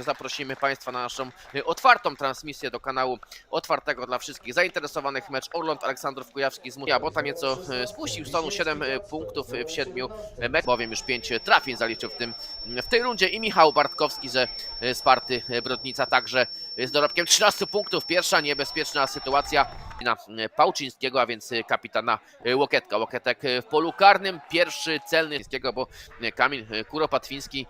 także zaprosimy Państwa na naszą y, otwartą transmisję do kanału otwartego dla wszystkich zainteresowanych mecz Orląt Aleksandrów Kujawski z Musia, bo tam nieco y, spuścił stonu 7 y, punktów w 7 meczach, bowiem już 5 trafień zaliczył w, tym, w tej rundzie i Michał Bartkowski ze Sparty Brodnica także z dorobkiem 13 punktów. Pierwsza niebezpieczna sytuacja na y, Pałczyńskiego, a więc y, kapitana y, Łokietka. Łokietek w polu karnym, pierwszy celny bo Kamil Kuropatwiński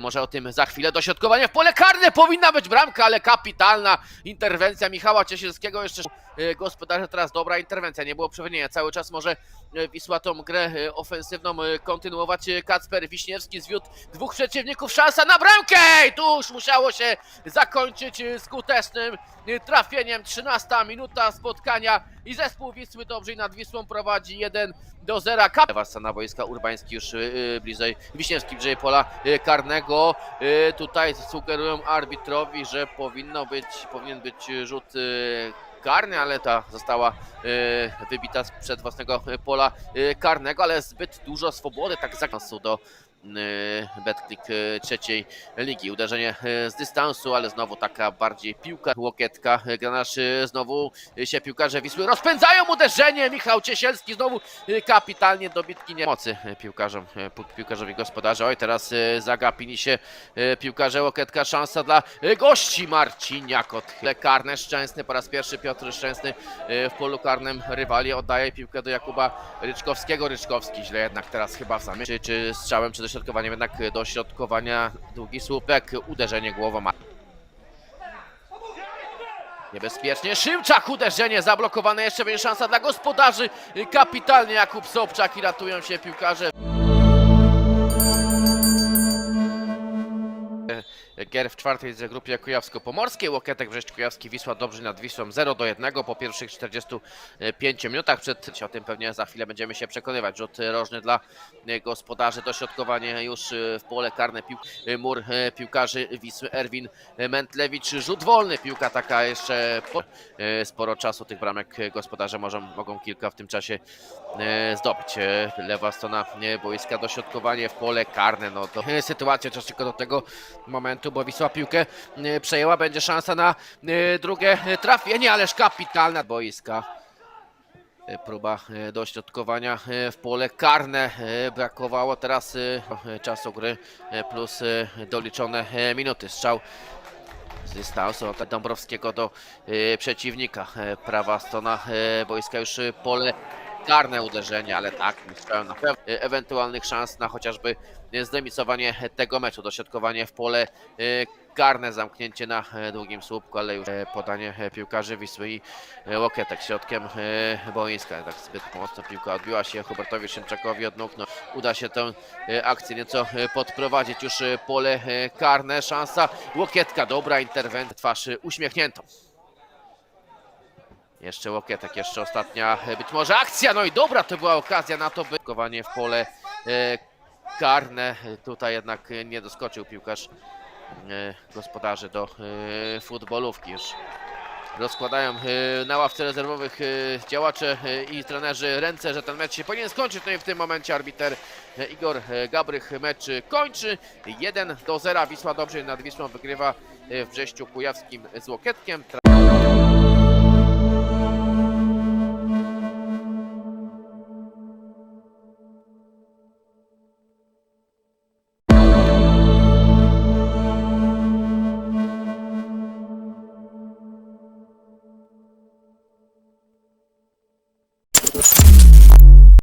może o tym za chwilę. Dośrodkowanie w pole karne, powinna być bramka, ale kapitalna interwencja Michała Ciesielskiego. Jeszcze gospodarze teraz dobra interwencja, nie było przewinienia. Cały czas może Wisła tą grę ofensywną kontynuować. Kacper Wiśniewski zwiódł dwóch przeciwników, szansa na bramkę i tu już musiało się zakończyć skutecznym trafieniem. 13 minuta spotkania i zespół Wisły Dobrzyj nad Wisłą prowadzi 1 do 0. Kap- na wojska Urbański już y, y, bliżej, Wiśniewski bliżej pola y, karnego. Tutaj sugerują arbitrowi, że powinno być, powinien być rzut karny, ale ta została wybita sprzed własnego pola karnego, ale zbyt dużo swobody, tak zakresu do y, Betclick y, trzeciej ligi. Uderzenie y, z dystansu, ale znowu taka bardziej piłka, łokietka. Granasz znowu się piłkarze Wisły rozpędzają uderzenie. Michał Ciesielski znowu kapitalnie dobitki nie mocy piłkarzom, piłkarzowi gospodarza. Oj, teraz zagapili się piłkarze łokietka. Szansa dla gości Marciniak od karne Szczęsny. Po raz pierwszy Piotr Szczęsny w polu karnym rywali oddaje piłkę do Jakuba Ryczkowskiego. Ryczkowski źle jednak teraz chyba w zamie. Czy, strzałem, czy dośrodkowaniem jednak y, dośrodkowania długi słupek. Uderzenie głową. Niebezpiecznie. Szymczak uderzenie zablokowane. Jeszcze będzie szansa dla gospodarzy. Kapitalnie Jakub Sobczak i ratują się piłkarze. Gier w czwartej grupie kujawsko-pomorskiej. Łokietek Brześć Kujawski Wisła Dobrzy nad Wisłą 0 do 1 po pierwszych 45 minutach. Przed o tym pewnie za chwilę będziemy się przekonywać. Rzut rożny dla gospodarzy, dośrodkowanie już w pole karne pił, mur e, piłkarzy Wisły Erwin Mentlewicz. Rzut wolny, piłka taka jeszcze po, e, sporo czasu tych bramek gospodarze mogą, mogą kilka w tym czasie e, zdobyć. Lewa strona boiska, dośrodkowanie w pole karne. No to sytuacja czas tylko do tego momentu, bo Wisła piłkę e, przejęła. Będzie szansa na e, drugie e, trafienie, ależ kapitalna boiska. Próba dośrodkowania w pole karne. Brakowało teraz czasu gry plus doliczone minuty. Strzał z dystansu od Dąbrowskiego do przeciwnika. Prawa strona boiska już pole karne uderzenie, ale tak, myślałem na pewno e, ewentualnych szans na chociażby e, zdemisowanie tego meczu. Dośrodkowanie w pole e, karne, zamknięcie na e, długim słupku, ale już e, podanie e, piłkarzy Wisły i e, Łokietek środkiem e, Boińska. Tak zbyt mocno piłka odbiła się Hubertowi Szymczakowi od nóg. No, uda się tę e, akcję nieco e, podprowadzić. Już e, pole e, karne, szansa Łokietka, dobra interwencja, twarz e, uśmiechniętą. Jeszcze Łokietek, jeszcze ostatnia e, być może akcja, no i dobra to była okazja na to, by w pole e, karne. Tutaj jednak nie doskoczył piłkarz e, gospodarzy do futbolówki już. Rozkładają na ławce rezerwowych działacze i trenerzy ręce, że ten mecz się powinien skończyć. No i w tym momencie arbiter Igor Gabrych mecz kończy. 1 do 0. Wisła dobrze nad Wisłą wygrywa w Brześciu Kujawskim z Łokietkiem.